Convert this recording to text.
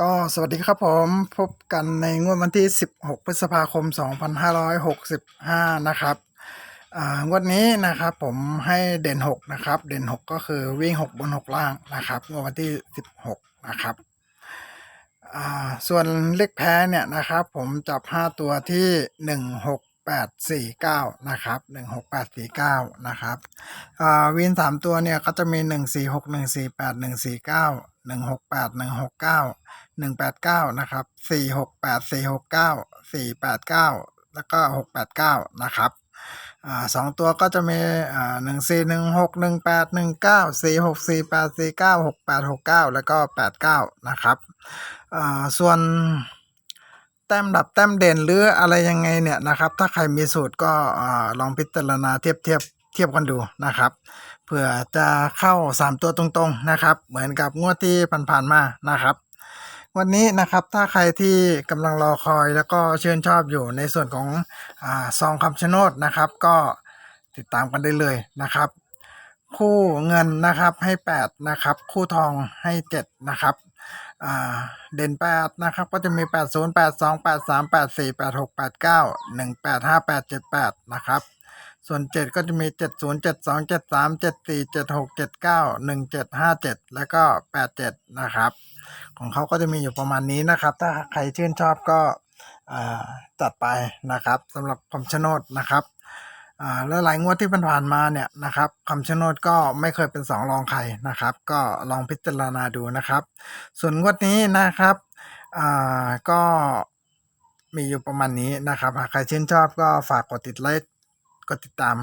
ก็สวัสดีครับผมพบกันในงวดวันที่ 16 พฤษภาคม 2565 นะครับอ่างวดนี้นะครับผมให้เด่น 6 นะครับ เด่น 6 ก็คือวิ่ง 6 บน 6 ล่างนะครับงวดวันที่ 16 นะครับอ่าส่วนเลขแพ้เนี่ยนะครับ ผมจับ 5 ตัวที่ 16849 นะครับ 16849 นะครับอ่าวิน 3 ตัวเนี่ยก็จะมี 146 148 149 หนึ่งหกแปดหนึ่งหกเก้าหนึ่งแปดเก้านะครับสี่หกแปดสี่หกเก้าสี่แปดเก้าแล้วก็หกแปดเก้านะครับสองตัวก็จะมีหนึ่งสี่หนึ่งหกหนึ่งแปดหนึ่งเก้าสี่หกสี่แปดสี่เก้าหกแปดหกเก้าแล้วก็แปดเก้านะครับส่วนแต้มดับแต้มเด่นหรืออะไรยังไงเนี่ยนะครับ ถ้าใครมีสูตรก็ลองพิจารณาเทียบเทียบ ทียบกันดูนะครับเผื่อจะเข้า 3 ตัวตรงๆนะครับ เหมือนกับงวดที่ผ่านๆมานะครับ วันนี้นะครับถ้าใครที่กำลังรอคอยแล้วก็ชื่นชอบอยู่ในส่วนของอซองคำชะโนดนะครับ ก็ติดตามกันได้เลยนะครับ คู่เงินนะครับให้ 8 นะครับ คู่ทองให้ 7 นะครับเด่น 8 นะครับ ก็จะมี 8 0 8 2 8 3 8 4 8 6 8 9 1 8 5 8 7 8 นะครับ ส่วน 7 ก็จะมี 7 0 7 2 7 3 7 4 7 6 7 9 1 7 5 7 แล้วก็ 8 7 นะครับ ของเขาก็จะมีอยู่ประมาณนี้นะครับ ถ้าใครชื่นชอบก็จัดไปนะครับสำหรับคำชะโนดนะครับและหลายงวดที่ผ่านมาเนี่ยนะครับคำชะโนดก็ไม่เคยเป็นสองรองใครนะครับ ก็ลองพิจารณาดูนะครับ ส่วนงวดนี้นะครับก็มีอยู่ประมาณนี้นะครับ หากใครชื่นชอบก็ฝากกดติดไลค์ ก็ติดตาม